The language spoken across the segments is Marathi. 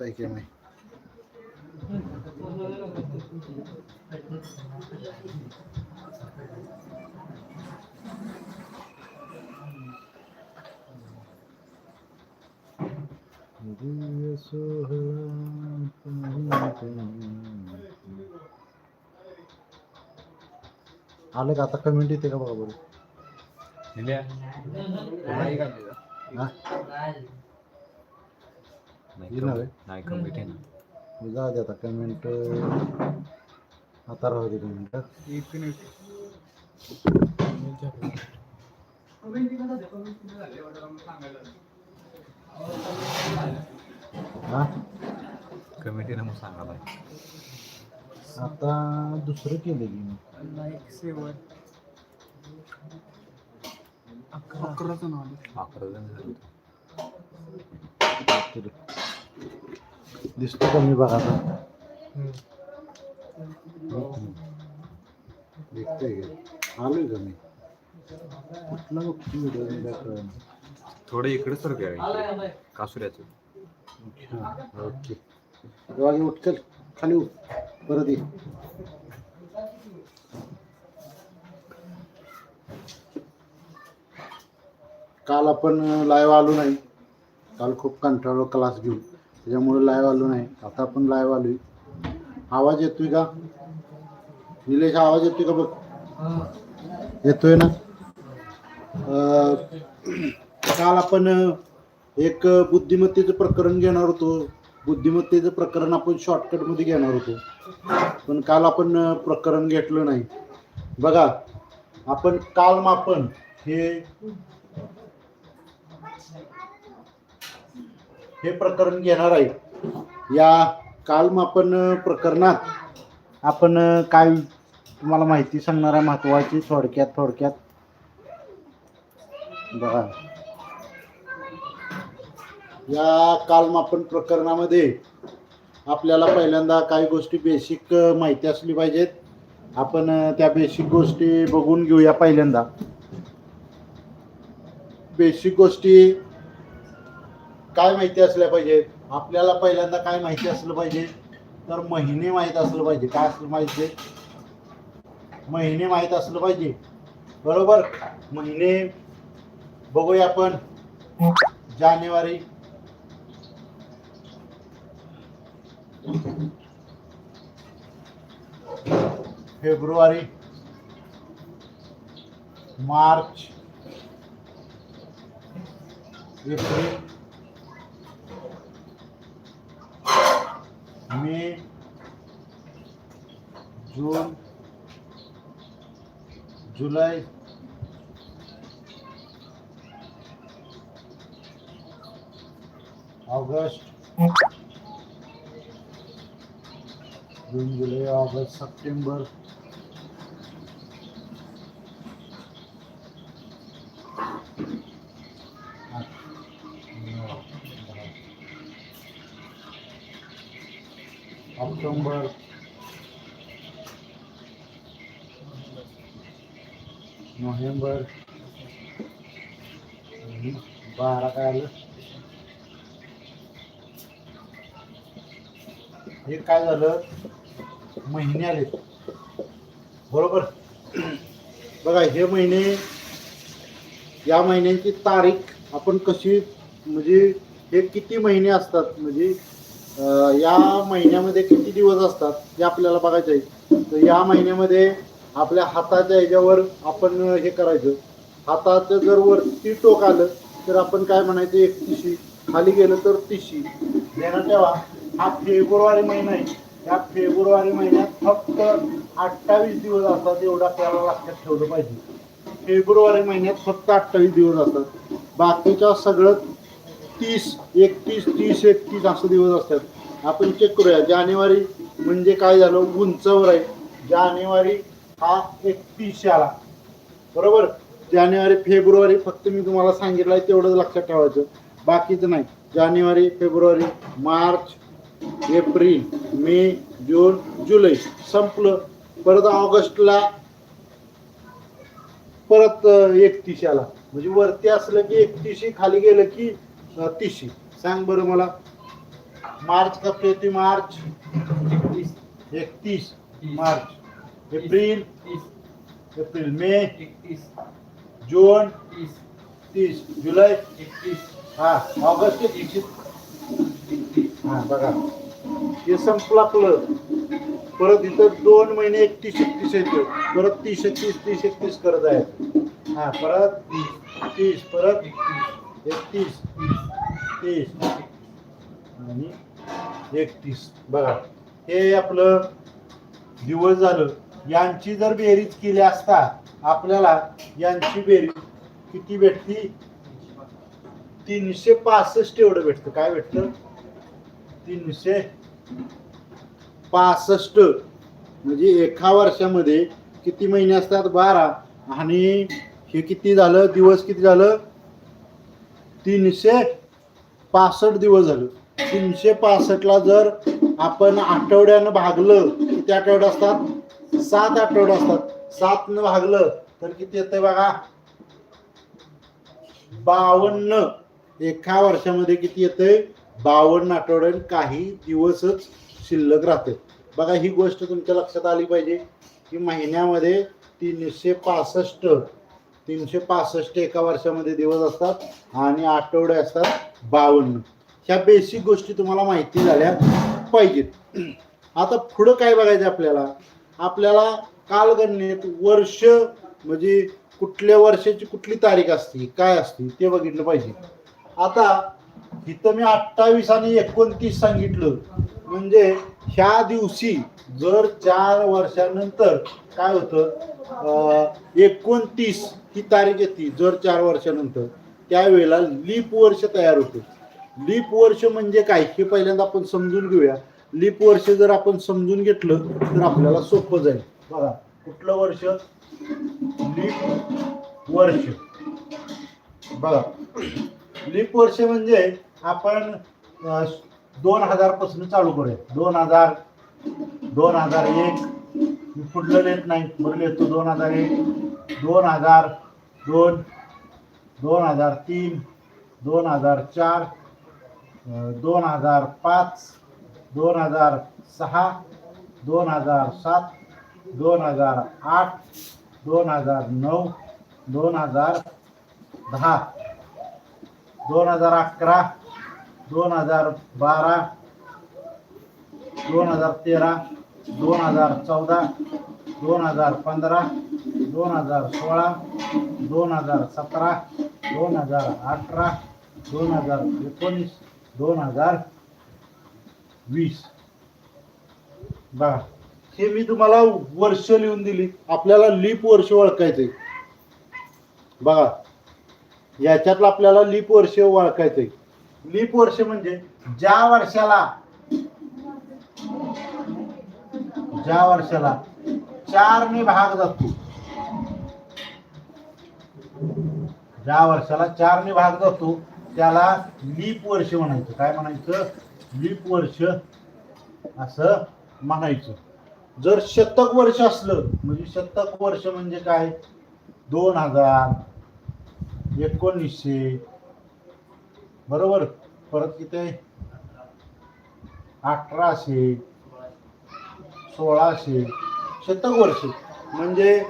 बघताय की नाही दिव्य सोहळा पाहिजे. आलं का आता कमेंट येते का बघा बरं? हा? येणार आहे? नाही कमीट आहे ना जाऊ दे आता कमेंट आता राहू दे कमेंट हा? कमिटी ना मग सांगायला आता दुसरं केलं की मी अकरा. जण झाले. दिसतो का मी बघा दिसतंय आलोय का मी? कुठला व्हिडिओ. थोडं इकडे सर काय कासुऱ्याचं. अच्छा. ओके. वागे उठ चल. खाली उठ. परत ये. काल आपण लाईव्ह आलो नाही. काल खूप कंटाळलो क्लास घेऊन. त्याच्यामुळे लाईव्ह आलो नाही. आता आपण लाईव्ह आलो आवाज येतोय का? निलेश आवाज येतोय का बघ? येतोय ना? काल आपण एक बुद्धिमत्तेचं प्रकरण घेणार होतो. बुद्धिमत्तेचं प्रकरण आपण शॉर्टकटमध्ये घेणार होतो. पण काल आपण प्रकरण घेतलं नाही. बघा आपण कालमापन हे हे प्रकरण घेणार आहे. या कालमापन प्रकरणात आपण काय तुम्हाला माहिती सांगणार आहे महत्वाची थोडक्यात थोडक्यात. बघा. या कालमापन प्रकरणामध्ये आपल्याला पहिल्यांदा काही गोष्टी बेसिक माहिती असली पाहिजेत. आपण त्या बेसिक गोष्टी बघून घेऊया पहिल्यांदा. बेसिक गोष्टी काय माहिती असल्या पाहिजेत आपल्याला पहिल्यांदा काय माहिती असलं पाहिजे? तर महिने माहीत असलं पाहिजे. काय असलं पाहिजे? महिने माहीत असलं पाहिजे. बरोबर? महिने बघूया आपण. जानेवारी. फेब्रुवारी. मार्च. एप्रिल. मे जून जुलै ऑगस्ट जून जुलै ऑगस्ट सप्टेंबर ऑक्टोबर. नोव्हेंबर. बारा काय आलं? हे काय झालं? महिने आले. बरोबर? बघा हे महिने या महिन्यांची तारीख आपण कशी म्हणजे हे किती महिने असतात? म्हणजे या महिन्यामध्ये किती दिवस असतात हे आपल्याला बघायचं आहे. तर या महिन्यामध्ये आपल्या हाताच्या ह्याच्यावर आपण हे करायचं. हाताचं जर वरती टोक आलं तर आपण काय म्हणायचं? एक तिशी खाली गेलं तर तिशी ध्यानात ठेवा. हा फेब्रुवारी महिना आहे. या फेब्रुवारी महिन्यात फक्त अठ्ठावीस दिवस असतात एवढं आपल्याला लक्षात ठेवलं पाहिजे. फेब्रुवारी महिन्यात फक्त अठ्ठावीस दिवस असतात. बाकीच्या सगळं तीस एकतीस तीस एकतीस असं दिवस असतात. आपण चेक करूया. जानेवारी म्हणजे काय झालं? उंचावर आहे. जानेवारी हा एकतीस आला. बरोबर? जानेवारी फेब्रुवारी फक्त मी तुम्हाला सांगितलं आहे तेवढंच लक्षात ठेवायचं. बाकीचं नाही. जानेवारी फेब्रुवारी मार्च एप्रिल मे जून जुलै संपलं. परत ऑगस्टला परत एकतीस आला. म्हणजे वरती असलं की एकतीस खाली गेलं की तिशी सांग बरं मला. मार्च कब होती मार्च? एकतीस. मार्च. एप्रिल? एप्रिल. मे? एकतीस. जून? तीस. तीस. जुलै? एकतीस. हा. ऑगस्ट? एकतीस. हा बघा. हे संपलं आपलं. परत इथं दोन महिने एकतीस एकतीस येतो. परत तीस एकतीस तीस एकतीस करत आहे हा परत तीस. परत एकतीस. तीस आणि एकतीस. बघा हे आपलं दिवस झालं. यांची जर बेरीज केली असता आपल्याला यांची बेरीज किती भेटती? तीनशे पासष्ट एवढं भेटतं. काय भेटतं? तीनशे पासष्ट. म्हणजे एका वर्षामध्ये किती महिने असतात? बारा. आणि हे किती झालं? दिवस किती झालं? तीनशे पासष्ट दिवस झालं. तीनशे पासष्टला जर आपण आठवड्यानं भागलं किती आठवडे असतात? सात आठवडे असतात. सातनं भागलं तर किती येतंय बघा? बावन्न. एका वर्षामध्ये किती येतंय? बावन्न आठवड्यात काही दिवसच शिल्लक राहते बघा ही गोष्ट तुमच्या लक्षात आली पाहिजे की महिन्यामध्ये तीनशे पासष्ट तीनशे पासष्ट एका वर्षामध्ये दिवस असतात आणि आठवडे असतात बावन्न. ह्या बेसिक गोष्टी तुम्हाला माहिती झाल्या पाहिजेत. आता पुढं काय बघायचं आपल्याला? आपल्याला कालगणनेत वर्ष म्हणजे कुठल्या वर्षाची कुठली तारीख असते काय असते ते बघितलं पाहिजे. आता इथं मी अठ्ठावीस आणि एकोणतीस सांगितलं. म्हणजे ह्या दिवशी जर चार वर्षानंतर काय होतं? एकोणतीस ही तारीख येते जर चार वर्षानंतर. त्यावेळेला लीप वर्ष तयार होते. लीप वर्ष म्हणजे काय हे पहिल्यांदा आपण समजून घेऊया. लीप वर्ष जर आपण समजून घेतलं तर आपल्याला सोपं जाईल. बघा कुठलं वर्ष? लीप वर्ष. बघा लीप वर्ष म्हणजे आपण दोन हजारपासून चालू करूया. दोन हजार दोन हजार एक मी पुढलं लिहित नाही बरं येतो दोन हजार एक दोन हजार दोन दोन हजार तीन दोन हजार चार दोन हजार पाच दोन हजार सहा दोन हजार सात दोन हजार आठ दोन हजार नऊ दोन हजार दहा दोन हजार अकरा दोन हजार बारा दोन हजार तेरा दोन हजार चौदा दोन हजार पंधरा दोन हजार सोळा दोन हजार सतरा दोन हजार अठरा दोन हजार एकोणीस दोन हजार वीस. बघा हे मी तुम्हाला वर्ष लिहून दिली. आपल्याला लीप वर्ष ओळखायचंय. बघा याच्यातलं आपल्याला लीप वर्ष ओळखायचंय. लीप वर्ष म्हणजे ज्या वर्षाला ज्या वर्षाला चारने भाग जातो ज्या वर्षाला चारने भाग जातो त्याला लीप वर्ष म्हणायचं. काय म्हणायचं? लीप वर्ष असं म्हणायचं. जर शतक वर्ष असलं म्हणजे शतक वर्ष म्हणजे काय? दोन हजार एकोणीसशे. बरोबर? परत किती? अठराशे. सोळाशे शतक वर्ष. म्हणजे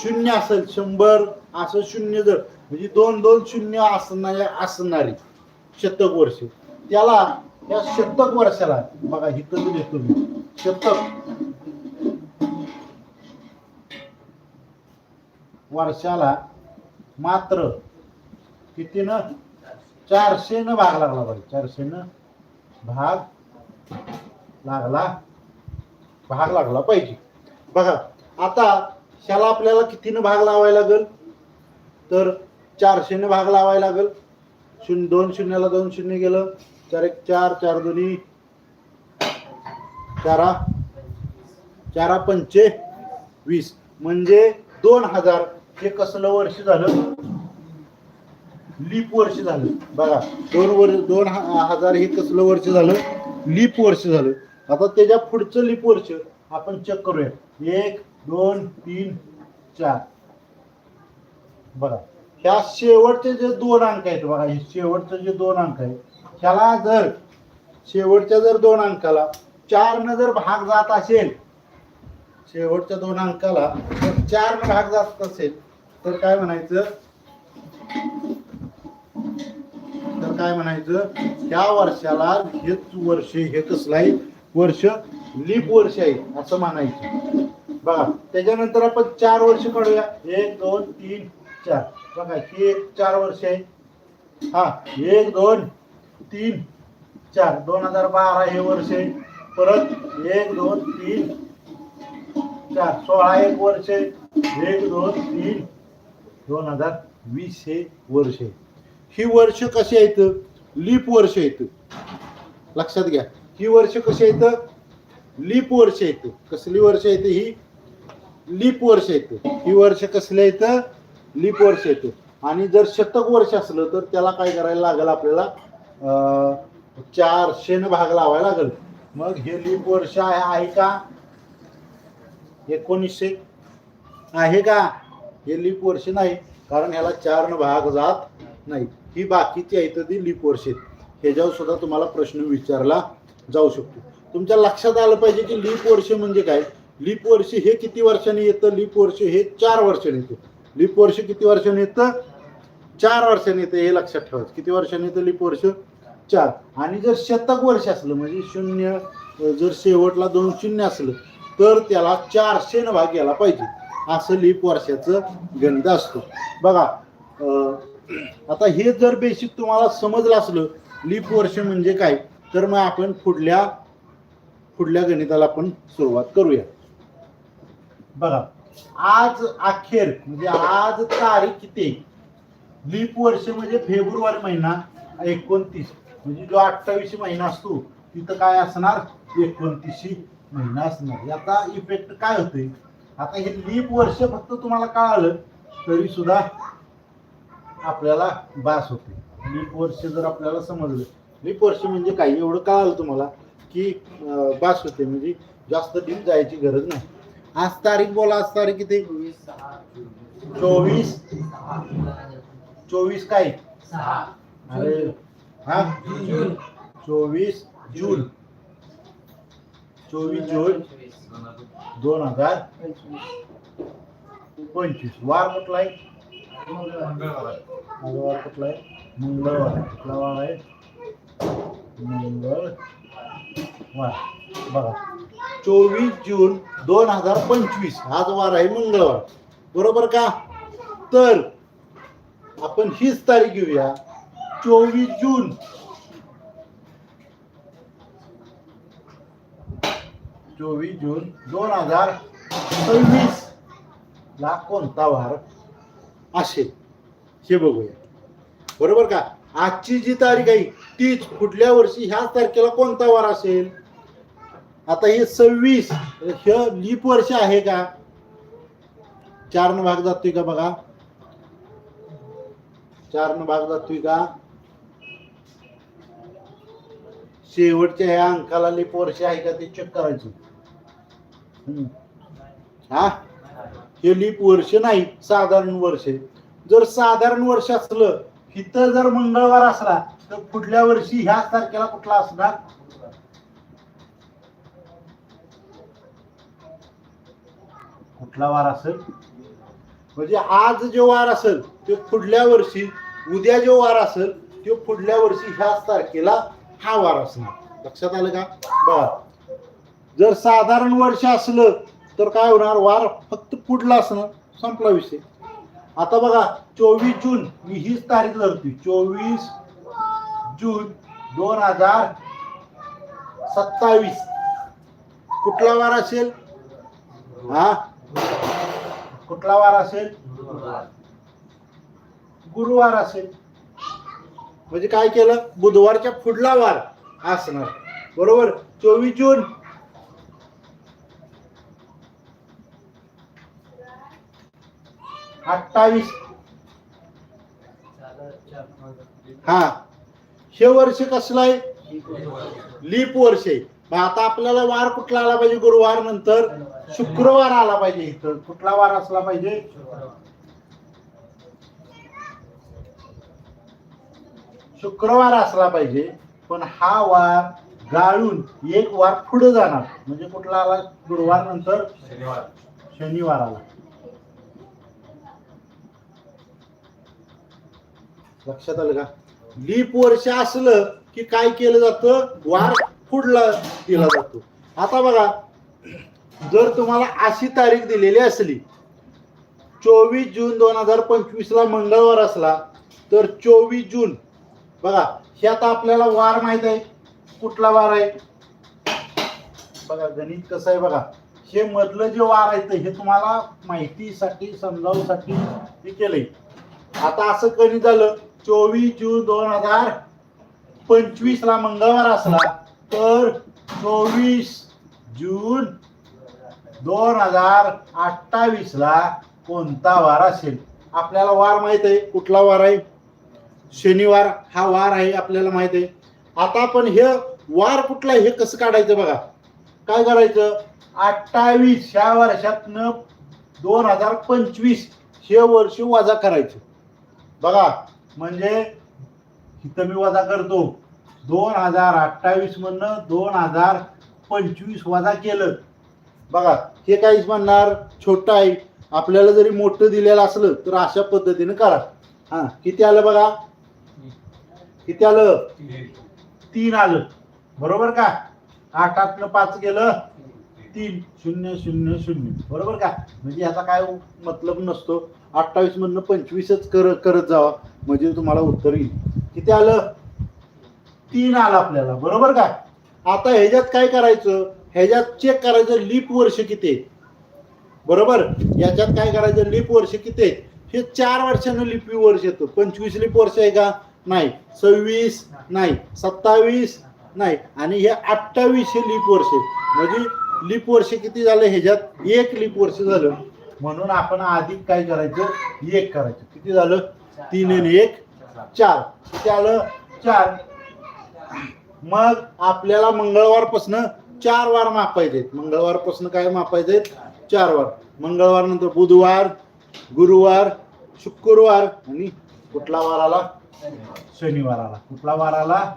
शून्य असेल शंभर असं शून्य जर म्हणजे दोन दोन शून्य असणारे असणारी शतक वर्ष. त्याला या शतक वर्षाला बघा इथं देतो मी. शतक वर्षाला मात्र कितीनं चारशेनं भाग लागला पाहिजे चारशेनं भाग लागला. भाग लागला पाहिजे. बघा आता ह्याला आपल्याला कितीनं भाग लावायला लागेल? तर चारशेने भाग लावायला लागेल. शून्य दोन शून्याला दोन शून्य गेलं. चार एक चार चार दोन्ही. चारा. चारा पंचे. वीस. म्हणजे दोन हजार. हे कसलं वर्ष झालं? लीप वर्ष झालं. बघा दोन वर्ष दोन ह- हजार हे कसलं वर्ष झालं? लीप वर्ष झालं. आता त्याच्या पुढचं लिप वर्ष आपण चेक करूया. एक दोन तीन चार. बघा. ह्या शेवटचे जे दोन अंक आहेत बघा हे शेवटचे जे दोन अंक आहेत ह्याला जर शेवटच्या जर दोन अंकाला चार न जर भाग जात असेल शेवटच्या दोन अंकाला जर चार न भाग जात असेल तर काय म्हणायचं? तर काय म्हणायचं? त्या वर्षाला हेच वर्ष हे कसलाही वर्ष लीप वर्ष आहे असं मानायचं बघा त्याच्यानंतर आपण चार वर्ष काढूया. एक दोन तीन चार. बघा ही एक चार वर्ष आहे. हा एक दोन तीन चार. दोन हजार बारा हे वर्ष आहे. परत एक दोन तीन चार. सोळा एक वर्ष आहे. एक दोन तीन. दोन हजार वीस हे वर्ष आहे. ही वर्ष कशी आहेत? लीप वर्ष आहेत. लक्षात घ्या. ही वर्ष कशी येतं लीप वर्ष येतं कसली वर्ष येते ही? लीप वर्ष आहेत ही वर्ष कसले येतं लीप वर्ष आहेत आणि जर शतक वर्ष असलं तर त्याला काय करायला लागेल आपल्याला? चारशे चार भाग लावायला लागेल. मग हे लीप वर्ष आहे आहे का? एकोणीसशे आहे का? हे लीप वर्ष नाही कारण ह्याला चार न भाग जात नाही. ही बाकीची आहेत ती लीप वर्ष आहेत. ह्याच्यावर सुद्धा तुम्हाला प्रश्न विचारला. जाऊ शकतो. तुमच्या लक्षात आलं पाहिजे की लीप वर्ष म्हणजे काय? लीप वर्ष हे किती वर्षाने येतं? लीप वर्ष हे चार वर्षाने येतं. लीप वर्ष किती वर्षाने येतं? चार वर्षांनी येतं हे लक्षात ठेवायचं. किती वर्षांनी येतं लीप वर्ष? चार. आणि जर शतक वर्ष असलं म्हणजे शून्य जर शेवटला दोन शून्य असलं तर त्याला चारशे न भाग यायला पाहिजे. असं लीप वर्षाचं गणित असतं. बघा आता हे जर बेसिक तुम्हाला समजलं असलं लीप वर्ष म्हणजे काय? तर मग आपण पुढल्या पुढल्या गणिताला आपण सुरुवात करूया. बघा आज अखेर म्हणजे आज तारीख किती? लीप वर्ष म्हणजे फेब्रुवारी महिना एकोणतीस. म्हणजे जो अठ्ठावीस महिना असतो तिथं काय असणार? एकोणतीसशे महिना असणार. याचा इफेक्ट काय होतोय? आता हे लीप वर्ष फक्त तुम्हाला कळालं तरी सुद्धा आपल्याला बास होते लीप वर्ष जर आपल्याला समजलं लीप वर्ष म्हणजे काय एवढं कळालं तुम्हाला की बास होते म्हणजे जास्त दिन जायची गरज नाही. आज तारीख बोला आज तारीख किती? चोवीस. चोवीस काय? अरे हा? चोवीस जून. चोवीस जून दोन हजार पंचवीस. वार कुठला आहे? मंगळवार. वार कुठला आहे? मंगळवार. कुठला वार आहे? बघा. चोवीस जून दोन हजार पंचवीस हाच वार आहे मंगळवार. बरोबर का? तर आपण हीच तारीख घेऊया. चोवीस जून. चोवीस जून दोन हजार सव्वीस ला कोणता वार असेल? हे बघूया. बरोबर का? आजची जी तारीख आहे तीच पुढल्या वर्षी ह्याच तारखेला कोणता वार असेल? आता हे सव्वीस हे लीप वर्ष आहे का? चार न भाग जातोय का बघा? चार न भाग जातोय का? शेवटच्या ह्या अंकाला लीप वर्ष आहे का ते चेक करायचं. हम्म. हा? हे लीप वर्ष नाही साधारण वर्ष. जर साधारण वर्ष असलं इथं जर मंगळवार असला तर पुढल्या वर्षी ह्याच तारखेला कुठला असणार? कुठला वार असेल? म्हणजे आज जो वार असेल तो पुढल्या वर्षी उद्या जो वार असेल तो पुढल्या वर्षी ह्याच तारखेला हा वार असणार. लक्षात आलं का? बघा जर साधारण वर्ष असलं तर काय होणार? वार फक्त पुढला असणार. संपला विषय. आता बघा चोवीस जून मी हीच तारीख धरतोय. चोवीस जून दोन हजार सत्तावीस. कुठला वार असेल? हा? कुठला वार असेल? गुरुवार असेल. म्हणजे काय केलं? बुधवारच्या पुढला वार असणार. बरोबर? चोवीस जून अठ्ठावीस. हा. हे वर्ष कसलं आहे? लीप वर्ष आहे. मग आता आपल्याला वार कुठला आला पाहिजे? गुरुवार नंतर. शुक्रवार आला पाहिजे इथं. कुठला वार असला पाहिजे? शुक्रवार असला पाहिजे. पण हा वार गाळून एक वार पुढे जाणार. म्हणजे कुठला आला? गुरुवार नंतर? शनिवार. शनिवार आला. लक्षात आलं का? लीप वर्ष असलं की काय केलं जातं? वार पुढला दिला जातो. आता बघा जर तुम्हाला अशी तारीख दिलेली असली चोवीस जून दोन हजार पंचवीस ला मंगळवार असला तर चोवीस जून बघा हे आता आपल्याला वार माहीत आहे. कुठला वार आहे? बघा गणित कसं आहे बघा. हे मधलं जे वार आहे हे तुम्हाला माहितीसाठी समजावसाठी हे केलंय. आता असं कधी झालं? चोवीस जून दोन हजार पंचवीस ला मंगळवार असला तर चोवीस जून दोन हजार अठ्ठावीस ला कोणता वार असेल? आपल्याला वार माहीत आहे. कुठला वार आहे? शनिवार हा वार आहे आपल्याला माहीत आहे. आता आपण हे वार कुठला आहे हे कसं काढायचं बघा. काय करायचं? अठ्ठावीस ह्या वर्षातनं दोन हजार पंचवीस हे वर्ष वजा करायचं. बघा. म्हणजे इथं मी वजा करतो. दोन हजार अठ्ठावीस मधनं दोन हजार पंचवीस वजा केलं. बघा हे काहीच म्हणणार छोटं आहे. आपल्याला जरी मोठं दिलेलं असलं तर अशा पद्धतीने करा. हा किती आलं बघा? किती आलं? तीन. आलं. बरोबर का? आठातनं पाच गेलं तीन शून्य शून्य शून्य. बरोबर का? म्हणजे याचा काय मतलब नसतो. अठ्ठावीस मधनं पंचवीसच कर करत जावा. म्हणजे तुम्हाला उत्तर येईल. किती आलं? तीन आलं आपल्याला. बरोबर का? आता ह्याच्यात काय करायचं? ह्याच्यात चेक करायचं लीप वर्ष किती आहे? बरोबर? याच्यात काय करायचं? लीप वर्ष किती आहे? हे चार वर्षानं लिपी वर्ष येतो. पंचवीस लीप वर्ष आहे का? नाही. सव्वीस नाही. सत्तावीस नाही. आणि हे अठ्ठावीस हे लीप वर्ष आहे. म्हणजे लीप वर्ष किती झालं ह्याच्यात? एक लीप वर्ष झालं. म्हणून आपण आधी काय करायचं? एक करायचं. किती झालं? तीन आणि एक चार. किती आलं चार. मग आपल्याला मंगळवारपासनं चार वार मापायचे मंगळवारपासून काय मापायचे चार वार. मंगळवार नंतर बुधवार गुरुवार शुक्रवार आणि कुठला वार आला? शनिवार आला. कुठला वार आला?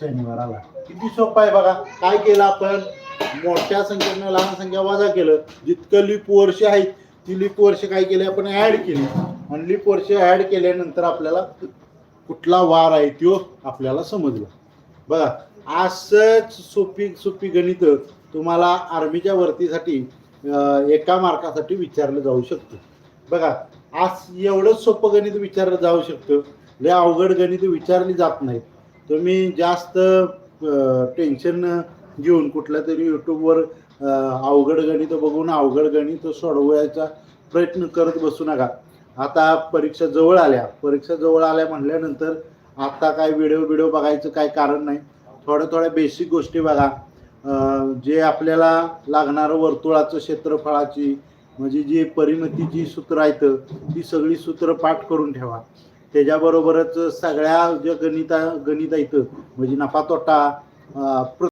शनिवार आला किती सोपं आहे बघा. काय केलं आपण? मोठ्या संख्येनं लहान संख्या वजा केलं. जितकं लिप वर्ष आहेत ती लिप वर्ष काय केली आपण? ऍड केली. आणि लिप वर्ष ऍड केल्यानंतर आपल्याला कुठला वार आहे तो आपल्याला समजला. बघा असंच सोपी सोपी गणित तुम्हाला आर्मीच्या भरतीसाठी एका मार्कासाठी विचारलं जाऊ शकतं. बघा आज एवढंच सोपं गणित विचारलं जाऊ शकतं. लय अवघड गणित विचारली जात नाहीत. तुम्ही जास्त टेन्शन घेऊन कुठल्या तरी यूट्यूबवर अवघड गणित बघून अवघड गणित सोडवायचा प्रयत्न करत बसू नका. आता परीक्षा जवळ आल्या. परीक्षा जवळ आल्या म्हटल्यानंतर आता काय व्हिडिओ व्हिडिओ बघायचं काय कारण नाही. थोड्या थोड्या बेसिक गोष्टी बघा. जे आपल्याला लागणारं वर्तुळाचं क्षेत्रफळाची म्हणजे जी परिमितीची सूत्र आहेत ती सगळी सूत्र पाठ करून ठेवा. त्याच्याबरोबरच सगळ्या ज्या गणिता गणित आहेत म्हणजे नफा तोटा